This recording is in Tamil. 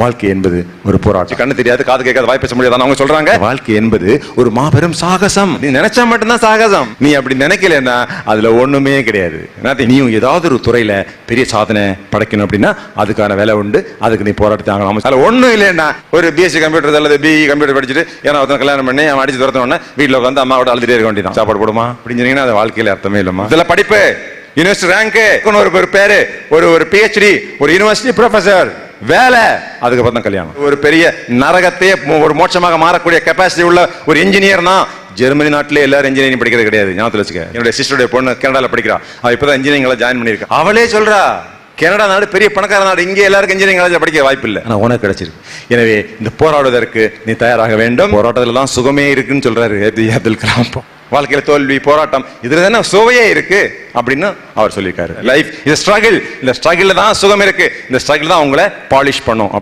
வாழ்க்கை என்பது ஒரு போராட்டம். கண்ணு தெரியாது காது கேட்காத வாய் பேச முடியாது அவங்க சொல்றாங்க. வாழ்க்கை என்பது ஒரு மாபெரும் சாகசம். நீ நினைச்சா மட்டும்தான் சாகசம். நீ அப்படி நினைக்கலன்னா அதுல ஒண்ணுமே கிடையாது? நீயும் ஏதாவது ஒரு துறையில பெரிய சாதனை படைக்கணும் அப்படின்னா அதுக்கான வேலை உண்டு. அதுக்கு நீ போராட்டத்தை ஆகலாம் அதுல ஒண்ணும் இல்லைன்னா ஒரு பிஎஸ்சி கம்ப்யூட்டர் அல்லது பிஇ கம்ப்யூட்டர் படிச்சுட்டு ஏன்னா ஒருத்தன் கல்யாணம் பண்ணி அவன் அடிச்சு துரத்த உடனே வீட்டுல உட்காந்து அம்மாவோட அழுதுட்டே இருக்க வேண்டியதான் சாப்பாடு போடுமா? அப்படின்னு சொன்னீங்கன்னா அது வாழ்க்கையில அர்த்தமே இல்லம்மா. இதெல்லாம் படிப்பு யூனிவர்சிட்டி ரேங்க் ஒரு ஒரு பேரு ஒரு ஒரு பிஹெச்டி ஒரு யூனிவர்சிட்டி ப்ரொஃபசர் வேலை அதுக்கப்புறம் தான் கல்யாணம். ஒரு பெரிய நரகத்தையே ஒரு மோட்சமாக மாறக்கூடிய கெப்பாசிட்டி உள்ள ஒரு இன்ஜினியர் தான் ஜெர்மனி நாட்டிலே எல்லாரும் இன்ஜினியரிங் படிக்கிறது கிடையாது. ஞாபகத்தில் வச்சுக்க. என்னுடைய சிஸ்டருடைய பொண்ணு கனடால படிக்கிறா. அவ இப்பதான் இன்ஜினியரிங்ல ஜாயின் பண்ணிருக்கா அவளே சொல்றா கனடா நாடு பெரிய பணக்கார நாடு. இங்கே எல்லாருக்கும் இன்ஜினியரிங் காலேஜ் படிக்க வாய்ப்பு இல்லை. ஆனா உனக்கு கிடைச்சிருக்கு. எனவே இந்த போராடுவதற்கு நீ தயாராக வேண்டும். போராட்டத்துல தான் சுகமே இருக்குன்னு சொல்றாரு ஏபி அப்துல் கலாம். வாழ்க்கையில தோல்வி போராட்டம் இதில் தானே சுவையே இருக்கு அப்படின்னு அவர் சொல்லியிருக்காரு. லைஃப் இந்த ஸ்ட்ரகிள் இந்த ஸ்ட்ரகிள் தான் சுகம் இருக்கு. இந்த ஸ்ட்ரகிள் தான் உங்களை பாலிஷ் பண்ணும்.